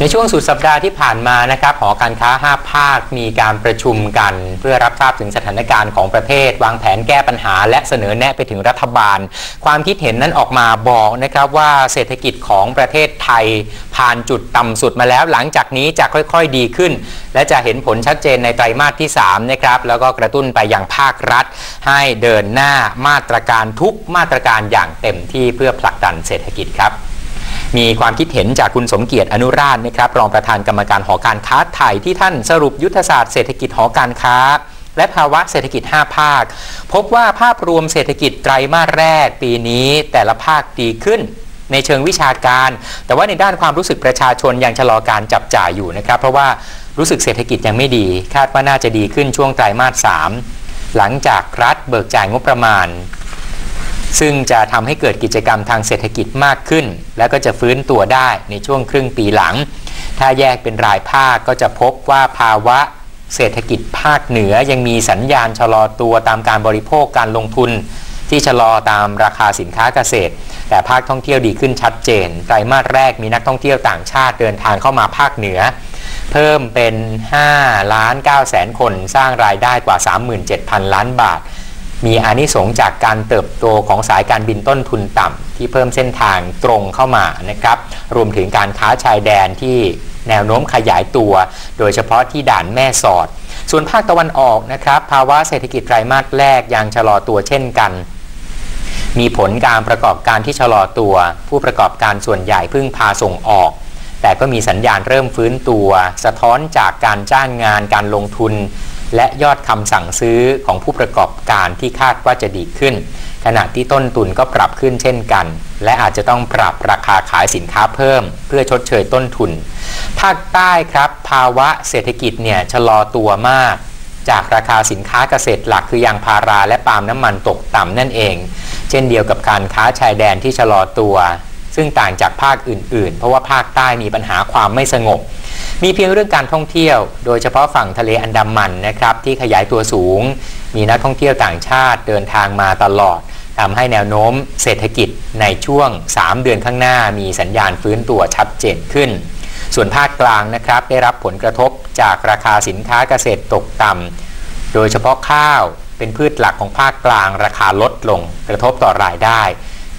ในช่วงสุดสัปดาห์ที่ผ่านมานะครับหอการค้า 5 ภาคมีการประชุมกัน เพื่อรับทราบถึงสถานการณ์ของประเทศ วางแผนแก้ปัญหา และเสนอแนะไปถึงรัฐบาล ความคิดเห็นนั้นออกมาบอกนะครับว่าเศรษฐกิจของประเทศไทย ผ่านจุดต่ำสุดมาแล้ว หลังจากนี้จะค่อยๆดีขึ้น และจะเห็นผลชัดเจนในไตรมาสที่3นะครับแล้วก็กระตุ้นไปยังภาครัฐ ให้เดินหน้ามาตรการทุกมาตรการอย่างเต็มที่เพื่อผลักดันเศรษฐกิจครับ มีความคิดเห็นจากคุณสมเกียรติอนุราชนะครับรองประธานกรรมการหอการค้าไทยที่ท่านสรุปยุทธศาสตร์เศรษฐกิจหอการค้า และภาวะเศรษฐกิจ 5 ภาค พบว่าภาพรวมเศรษฐกิจไตรมาสแรก ปีนี้แต่ละภาคดีขึ้นในเชิงวิชาการ แต่ว่าในด้านความรู้สึกประชาชนยังชะลอการจับจ่ายอยู่นะครับ เพราะว่ารู้สึกเศรษฐกิจยังไม่ดี คาดว่าน่าจะดีขึ้นช่วงไตรมาส 3 หลังจากรัฐเบิกจ่ายงบประมาณ ซึ่งจะทำให้เกิดกิจกรรมทางเศรษฐกิจมากขึ้น แล้วก็จะฟื้นตัวได้ในช่วงครึ่งปีหลัง ถ้าแยกเป็นรายภาคก็จะพบว่าภาวะเศรษฐกิจภาคเหนือยังมีสัญญาณชะลอตัวตามการบริโภคการลงทุน ที่ชะลอตามราคาสินค้าเกษตร แต่ภาคท่องเที่ยวดีขึ้นชัดเจนไตรมาสแรกมีนักท่องเที่ยวต่างชาติเดินทางเข้ามาภาคเหนือ เพิ่มเป็น5ล้าน9แสนคนสร้างรายได้กว่า 37,000 ล้านบาท มีอานิสงส์จากการเติบโตของสายการบินต้นทุนต่ำที่เพิ่มเส้นทางตรงเข้ามานะครับ รวมถึงการค้าชายแดนที่แนวโน้มขยายตัว โดยเฉพาะที่ด่านแม่สอด ส่วนภาคตะวันออกนะครับภาวะเศรษฐกิจไตรมาสแรกยังชะลอตัวเช่นกันมีผลการประกอบการที่ชะลอตัว ผู้ประกอบการส่วนใหญ่พึ่งพาส่งออก แต่ก็มีสัญญาณเริ่มฟื้นตัว สะท้อนจากการจ้างงานการลงทุน และยอดคำสั่งซื้อของผู้ประกอบการที่คาดว่าจะดีขึ้น ขณะที่ต้นทุนก็ปรับขึ้นเช่นกัน และอาจจะต้องปรับราคาขายสินค้าเพิ่ม เพื่อชดเชยต้นทุน ภาคใต้ครับ ภาวะเศรษฐกิจเนี่ยชะลอตัวมาก จากราคาสินค้าเกษตรหลักคือยางพาราและปาล์มน้ำมันตกต่ำนั่นเอง เช่นเดียวกับการค้าชายแดนที่ชะลอตัว ซึ่งต่างจากภาคอื่น ๆ เพราะว่าภาคใต้มีปัญหาความไม่สงบ มีเพียงเรื่องการท่องเที่ยว โดยเฉพาะฝั่งทะเลอันดามันนะครับที่ขยายตัวสูง มีนักท่องเที่ยวต่างชาติเดินทางมาตลอดทำให้แนวโน้มเศรษฐกิจในช่วง 3 เดือนข้างหน้ามีสัญญาณฟื้นตัวชัดเจนขึ้น ส่วนภาคกลางนะครับได้รับผลกระทบจากราคาสินค้าเกษตรตกต่ำโดยเฉพาะข้าวเป็นพืชหลักของภาคกลางราคาลดลง กระทบต่อรายได้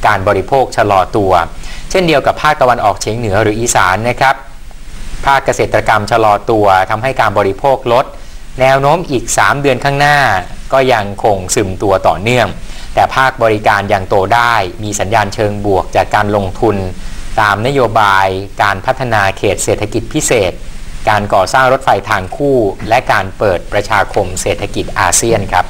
การบริโภคชะลอตัว เช่นเดียวกับภาคตะวันออกเฉียงเหนือหรืออีสานนะครับ ภาคเกษตรกรรมชะลอตัวทำให้การบริโภคลด แนวโน้มอีก 3 เดือนข้างหน้า ก็ยังคงซึมตัวต่อเนื่อง แต่ภาคบริการยังโตได้ มีสัญญาณเชิงบวกจากการลงทุน ตามนโยบาย การพัฒนาเขตเศรษฐกิจพิเศษ การก่อสร้างรถไฟทางคู่ และการเปิดประชาคมเศรษฐกิจอาเซียนครับ